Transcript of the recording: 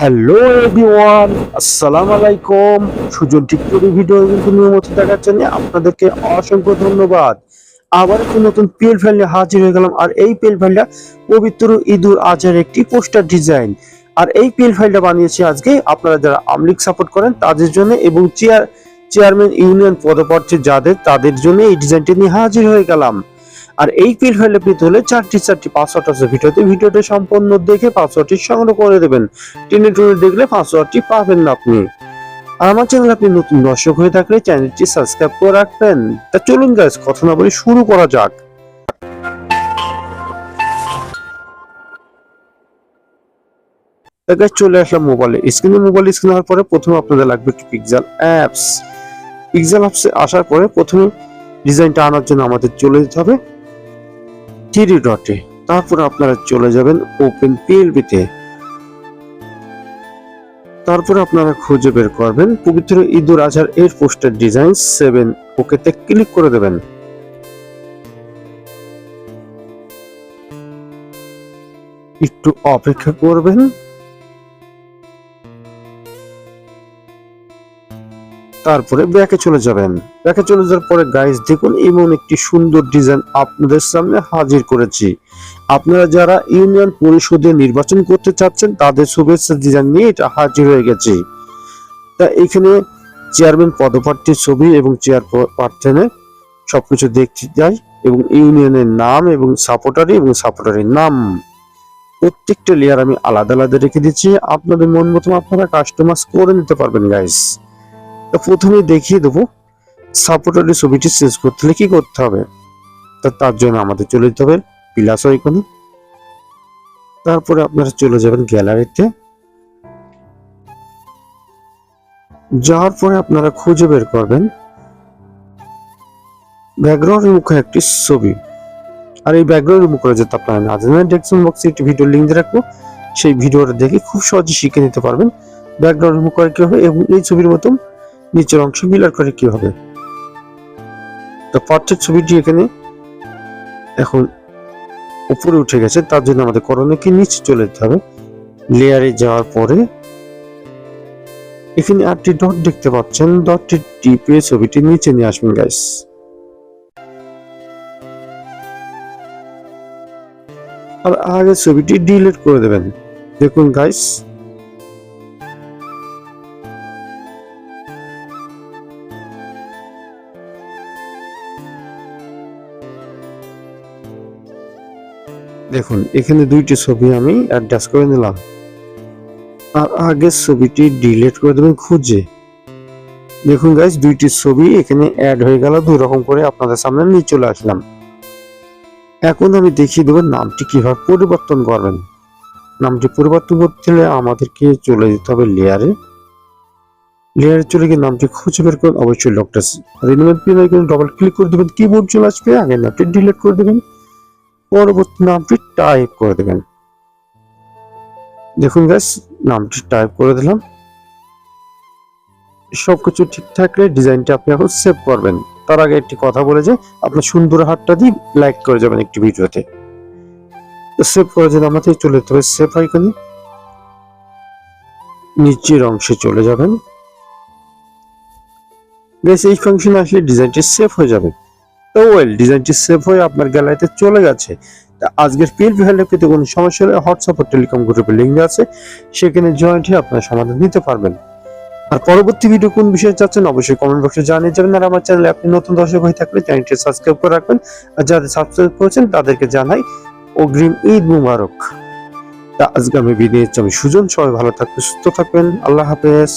Hello everyone আসসালামু আলাইকুম সুজন টিকটকের ভিডিও কিন্তু নিয়মিত দেখার জন্য আপনাদেরকে অসংখ্য ধন্যবাদ। আবার একটি নতুন পেল ফাইল হাজির হয়ে গেলাম আর এই পেল ফাইলটা পবিত্র ইদুর আজহার একটি পোস্টার ডিজাইন আর এই পেল ফাইলটা বানিয়েছি আজকে আপনারা যারা আমলিক সাপোর্ট করেন তাদের জন্য এবং চেয়ার চেয়ারম্যান ইউনিয়ন পদপ্রার্থী যাদের, তাদের জন্য এই ডিজাইনটি নিয়ে হাজির হয়ে গেলাম। আর এই পিল ফাইলে পেতে হলে চারটি চারটি পাসওয়ার্ড আছে ভিডিওতে। ভিডিওটি সম্পূর্ণ দেখে পাসওয়ার্ডটি সংগ্রহ করে দেবেন। টেনে টুনে দেখলে পাসওয়ার্ডটি পাবেন না আপনি। আর আমার চ্যানেল আপনি নতুন দর্শক হয়ে থাকলে চ্যানেলটি সাবস্ক্রাইব করে রাখবেন। তা চলুন গাইস কথা না বলে শুরু করা যাক। গাইস চলে আসলাম মোবাইলে স্ক্রিনে মোবাইল স্ক্রিন হওয়ার পরে প্রথমে আপনাদের লাগবে একটি পিক্সেল অ্যাপস পিক্সেল অ্যাপসে আসার পরে প্রথমে ডিজাইনটা আনার জন্য আমাদের চলে যেতে হবে। থ্রি ডটে তারপর আপনারা চলে যাবেন ওপেন পিএলবিতে তারপর আপনারা খুঁজে বের করবেন পবিত্র ইদুর আজহার এর পোস্টার ডিজাইন সেভেন ওকেতে ক্লিক করে দেবেন। একটু অপেক্ষা করবেন। তারপরে ব্যাকে চলে যাবেন। ব্যাকে চলে যাওয়ার পরে গাইস দেখুন, এমন একটি সুন্দর ডিজাইন আপনাদের সামনে হাজির করেছি। আপনারা যারা ইউনিয়ন পরিষদে নির্বাচন করতে চাচ্ছেন, তাদের শুভেচ্ছা ডিজাইন নিয়ে এটা হাজির হয়ে গেছে। তা এখানে চেয়ারম্যান পদপ্রার্থীর ছবি এবং চেয়ার প্রার্থনে সবকিছু দেখতে যাই এবং ইউনিয়নের নাম এবং সাপোর্টারি এবং সাপোর্টারের নাম। প্রত্যেকটা লেয়ার আমি আলাদা আলাদা রেখে দিচ্ছি। আপনাদের মন মতো আপনারা কাস্টমাইজ করে নিতে পারবেন গাইস তো প্রথমে দেখিয়ে দেবো সাপোর্টারের ছবিটি শেষ করতে হলে কি করতে হবে? তা তার জন্য আমাদের চলে যেতে হবে প্লাস আইকনে তারপরে আপনারা চলে যাবেন গ্যালারিতে যাওয়ার পরে আপনারা খুঁজে বের করবেন ব্যাকগ্রাউন্ডের মুখে একটি ছবি। আর এই ব্যাকগ্রাউন্ডের মুখে যেতে আপনারা না জানেন ডেসক্রিপশন বক্সে একটি ভিডিও লিঙ্ক দিয়ে রাখব। সেই ভিডিওটা দেখে খুব সহজে শিখে নিতে পারবেন। ব্যাকগ্রাউন্ডের মুখ করে হবে এবং এই ছবির মতন নিচের অংশ মিলার করে কি হবে তো পার্থের ছবিটি এখানে এখন উপরে উঠে গেছে, তার জন্য আমাদের করণীয় কি নিচে চলে যেতে হবে। লেয়ারে যাওয়ার পরে এখানে আটটি ডট দেখতে পাচ্ছেন ডটটি টিপে ছবিটি নিচে নিয়ে আসবেন গাইস আর আগে ছবিটি ডিলিট করে দেবেন। দেখুন গাইস দেখুন, এখানে দুইটি ছবি আমি অ্যাডজাস্ট করে নিলাম। আর আগের ছবিটি ডিলিট করে দেবেন খুঁজে। দেখুন গাইজ দুইটি ছবি এখানে অ্যাড হয়ে গেল, দুই রকম করে আপনাদের সামনে নিয়ে চলে আসলাম। এখন আমি দেখিয়ে দেবো নামটি কীভাবে পরিবর্তন করবেন। নামটি পরিবর্তন করতে হলে আমাদেরকে চলে যেতে হবে লেয়ারে লেয়ারে চলে গিয়ে নামটি খুঁজে বের করুন, অবশ্যই লকটা পিন আইকনে ডবল ক্লিক করে দেবেন কিবোর্ড চলে আসবে, আগে নামটি ডিলিট করে দেবেন। পরবর্তী নামটি টাইপ করে দেবেন। দেখুন গ্যাস নামটি টাইপ করে দিলাম। সবকিছু ঠিক থাকলে ডিজাইনটা আপনি এখন সেভ করবেন। তার আগে একটি কথা বলে যে, আপনার সুন্দর হাতটা দিয়ে লাইক করে যাবেন একটি ভিডিওতে। সেভ করে যেন আমাদের চলে যেতে হবে সেভ আইকনে নিচের অংশে চলে যাবেন। গ্যাস এই ফাংশন আসলে ডিজাইনটি সেভ হয়ে যাবে। ওয়েল, ডিজাইনটি সেভ হয়ে আপনার গ্যালারিতে চলে গেছে। আজকের পিএল ভ্যালু পেতে কোনো সমস্যা হলে হোয়াটসঅ্যাপ টেলিকম গ্রুপের লিঙ্ক আছে। সেখানে জয়েন্ট হয়ে আপনার সমাধান নিতে পারবেন। আর পরবর্তী ভিডিও কোন বিষয়ে চাচ্ছেন অবশ্যই কমেন্ট বক্সে জানিয়ে যাবেন। আর আমার চ্যানেলে আপনি নতুন দর্শক হয়ে থাকলে চ্যানেলটি সাবস্ক্রাইব করে রাখবেন। আর যাদের সাবস্ক্রাইব করেছেন, তাদেরকে জানাই অগ্রিম ঈদ মুবারক। তা আজকে আমি নিচ্ছি। আমি সুজন, সবাই ভালো থাকবেন, সুস্থ থাকবেন। আল্লাহ হাফেজ।